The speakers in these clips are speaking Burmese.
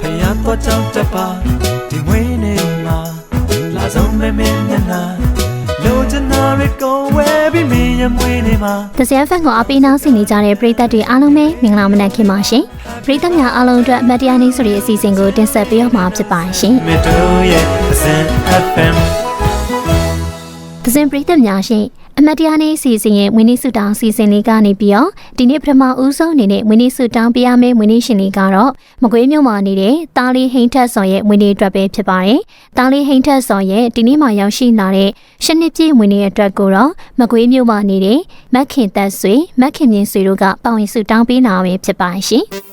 ဖယားတော့ကြောက်တပါဒီဝင်းနေမှာလာဆုံးမဲမဲနဲ့နာလိုချင်တာတွေကောဝဲပြီးမင်းရဲ့မွေးနေမှာတစရဖန်ကိုအပိနောက်စီနေကြတဲ့ပရိသတ်တွေအားလုံးပဲမင်္ဂလာမနက်ခင်ပါရှင်ပရိသတ်များအားလုံးအတွက်မတ်တရားနေ့ဆိုတဲ့အစီအစဉ်ကိုတင်ဆက်ပေးတော့မှာဖြစ်ပါရှင်မတူရဲ့အစံ FM သင်ပရိသတ်များရှင် အမတ်တရားနေ့အစီအစဉ်ရဲ့ဝင်းနေစုတောင်းအစီအစဉ်လေးကနေပြီးတော့ဒီနေ့ပထမဦးဆုံးအနေနဲ့ဝင်းနေစုတောင်းပေးရမယ့်ဝင်းနေရှင်လေးကတော့မကွေးမြို့မှာနေတဲ့တာလီဟိန်းထက်စော်ရဲ့ဝင်းနေအတွက်ပဲဖြစ်ပါတယ်။တာလီဟိန်းထက်စော်ရဲ့ဒီနေ့မှရောက်ရှိလာတဲ့ရှစ်နှစ်ပြည့်ဝင်းနေအတွက်ကိုတော့မကွေးမြို့မှာနေတဲ့မက်ခင်သက်ဆွေမက်ခင်မြင့်ဆွေတို့ကပါဝင်စုတောင်းပေးလာပဲဖြစ်ပါရှင်။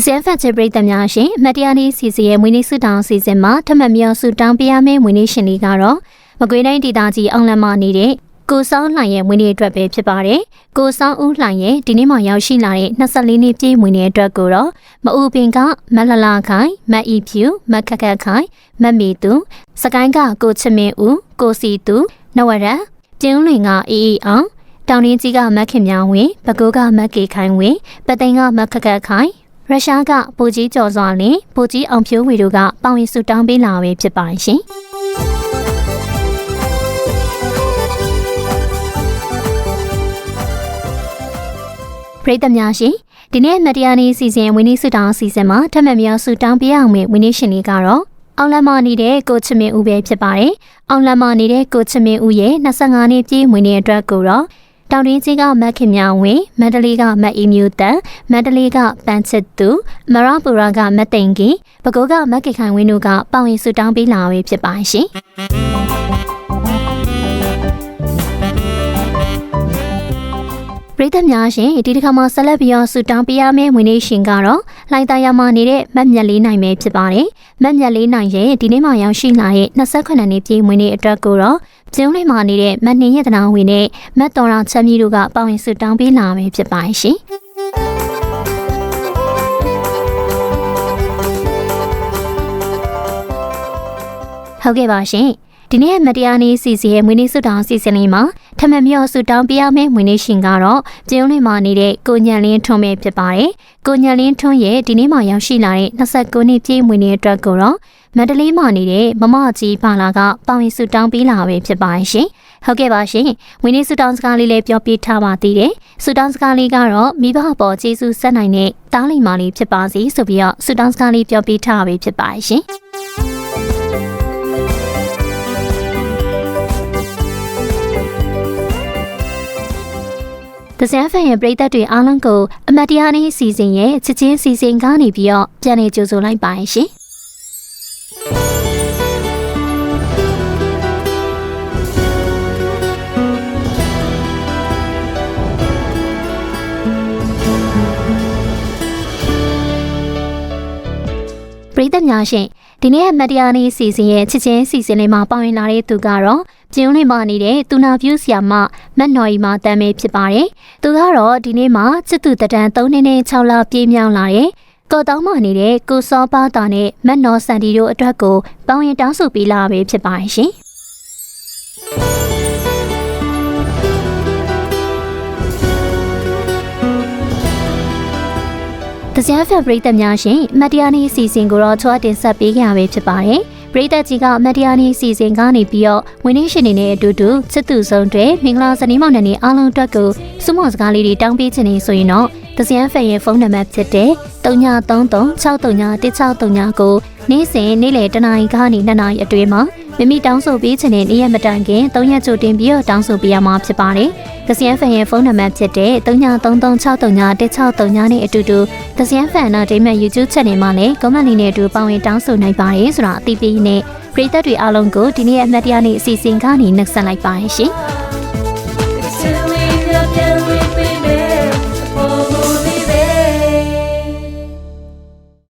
တစင်ဖက်ချေပရိသတ်များရှင်အမတ်တရားနေ့စီစီရဲ့မွေးနေ့ဆုတောင်းအစီအစဉ်မှာထပ်မံမြောက်ဆုတောင်းပေးရမယ့်မွေးနေ့ရှင်လေးကတော့မကွေးတိုင်းဒေသကြီးအောင်လမ်းမှာနေတဲ့ကိုစောင်းလှိုင်ရဲ့မွေးနေ့အတွက်ပဲဖြစ်ပါတယ်။ကိုစောင်းဦးလှိုင်ရဲ့ဒီနေ့မှရောက်ရှိလာတဲ့24နှစ်ပြည့်မွေးနေ့အတွက်ကိုတော့မအူပင်ကမက်လလာခိုင်မတ်ဤဖြူမတ်ခက်ခက်ခိုင်မတ်မီသူစကိုင်းကကိုချစ်မင်းဦးကိုစီသူနဝရကျင်းလွင်ကအေးအေးအောင်တောင်ရင်းကြီးကမက်ခင်မြောင်ဝင်းပဲခူးကမက်ကေခိုင်ဝင်းပသိမ်ကမက်ခက်ခက်ခိုင် ရုရှားကပူကြီးကျော်စွာလင်ပူကြီးအောင်ဖြိုးဝီတို့ကပေါဝင်ဆူတောင်းပေးလာပဲဖြစ်ပါရှင်ပရိသတ်များရှင်ဒီနေ့မတရားနေ့စီစဉ်ဝင်းနေဆူတောင်းစီစဉ်မှာထပ်မံမြောက်ဆူတောင်းပေးအောင်မယ့်ဝင်းနေရှင်လေးကတော့အောင်လမ်းမနေတဲ့ကိုချစ်မင်းဦးပဲဖြစ်ပါတယ်။အောင်လမ်းမနေတဲ့ကိုချစ်မင်းဦးရဲ့25နှစ်ပြည့်ဝင်နေတဲ့အတွက်ကိုတော့ တောင်ရင်းကြီးကမက်ခင်မြောင်ဝင်းမန္တလေးကမက်အီမျိုးတန်မန္တလေးကပန်းချစ်သူမရပူရာကမက်တိန်ကီပဲခူးကမက်ကေခိုင်ဝင်းတို့ကပေါဝင်ဆူတောင်းပေးလာပဲဖြစ်ပါရှင် သတ်များရှင်ဒီတစ်ခါမှာဆက်လက်ပြီးတော့ဆူတောင်းပေးရမယ့်ဝင်နေရှင်ကတော့လှိုင်သာယာမှာနေတဲ့မက်မြက်လေးနိုင်ပဲဖြစ်ပါတယ်မက်မြက်လေးနိုင်ရဲ့ဒီနေ့မှရောက်ရှိလာတဲ့28နှစ်ပြည့်ဝင်နေအတွက်ကိုတော့ကျင်းလေးမှာနေတဲ့မတ်နှင်းရတနာဝင်နဲ့မတ်တော်ရာချမ်းမြေတို့ကပေါဝင်ဆူတောင်းပေးလာပဲဖြစ်ပါရှင်ဟုတ်ကဲ့ပါရှင် ဒီနေ့မတရားနေ့စီစီရဲ့မွေးနေ့ဆုတောင်းစီစဉ်လေးမှာထမမြော့ဆုတောင်းပေးရမယ့်မွေးနေ့ရှင်ကတော့ကျင်းလေးမှာနေတဲ့ကိုညံလင်းထွန်းပဲဖြစ်ပါတယ်။ကိုညံလင်းထွန်းရဲ့ဒီနေ့မှရောက်ရှိလာတဲ့29နှစ်ပြည့်မွေးနေ့အတွက်ကိုတော့မန္တလေးမှာနေတဲ့မမကြီးပါလာကပေါင်ရင်ဆုတောင်းပေးလာပဲဖြစ်ပါရှင်။ဟုတ်ကဲ့ပါရှင်။မွေးနေ့ဆုတောင်းစကားလေးလည်းပြောပြထားပါသေးတယ်။ဆုတောင်းစကားလေးကတော့မိဘပေါ်ကျေးဇူးဆက်နိုင်တဲ့တားလိမ်မာလေးဖြစ်ပါစေဆိုပြီးတော့ဆုတောင်းစကားလေးပြောပြထားပါပဲဖြစ်ပါရှင်။ ဒဇန်ဖန်ရဲ့ပရိသတ်တွေအားလုံးကိုအမတ်တရားနေ့အစီအစဉ်ရဲ့ချစ်ချင်းအစီအစဉ်ကနေပြီးတော့ပြန်လည်ကြိုဆိုလိုက်ပါရရှင်ပရိသတ်များရှင် ဒီနေ့အမတ်တရားနေ့အစီအစဉ်ရဲ့ချစ်ချင်းအစီအစဉ်လေးမှာပါဝင်လာတဲ့သူကတော့ကျင်းလေးမှာနေတဲ့တူနာပြူးဆီယာမမတ်နော်ရီမှာတမ်းမဲဖြစ်ပါတယ်။သူကတော့ဒီနေ့မှာစစ်သူတဒန်3နှစ်နဲ့6လပြည့်မြောက်လာတဲ့ကော်တောင်းမှာနေတဲ့ကိုစောပါတာနဲ့မတ်နော်စန်တီတို့အတွက်ကိုပေါင်ရင်တောင်းဆိုပေးလာပဲဖြစ်ပါရှင်။ တစရဖက်ပရိသတ်များရှင်မတ်တရားနေ့အစီအစဉ်ကိုတော့ချွားတင်ဆက်ပေးကြရပဲဖြစ်ပါတယ်။ပရိသတ်ကြီးကမတ်တရားနေ့အစီအစဉ်ကနေပြီးတော့ဝင်းနေရှင်နေတဲ့အတူတူချစ်သူဆုံးတွေမင်္ဂလာစနေမောင်နဲ့အားလုံးအတွက်ကိုစုမောစကားလေးတွေတောင်းပေးခြင်းနေဆိုရင်တော့ တစရဖက်ရဲ့ဖုန်းနံပါတ်ဖြစ်တဲ့3933631639ကိုနေ့စဉ်နေ့လယ်တနာရီကနေ2နာရီအတွင်းမှာမိမိတောင်းဆိုပေးခြင်းနဲ့နေ့ရက်မတိုင်ခင်3ရက်ကြိုတင်ပြီးတော့တောင်းဆိုပေးရမှာဖြစ်ပါတယ်။တစရဖန်ရဲ့ဖုန်းနံပါတ်ဖြစ်တဲ့3933631639နဲ့အတူတူတစရဖန်နောက်ဒိမတ် YouTube Channel မှာလည်း comment လေးနဲ့အတူပါဝင်တောင်းဆိုနိုင်ပါတယ်ဆိုတာအသိပေးနေပရိသတ်တွေအားလုံးကိုဒီနေ့ရဲ့အမှတ်တရနေ့အစီအစဉ်ကနေနှုတ်ဆက်လိုက်ပါရှင်။ Silly,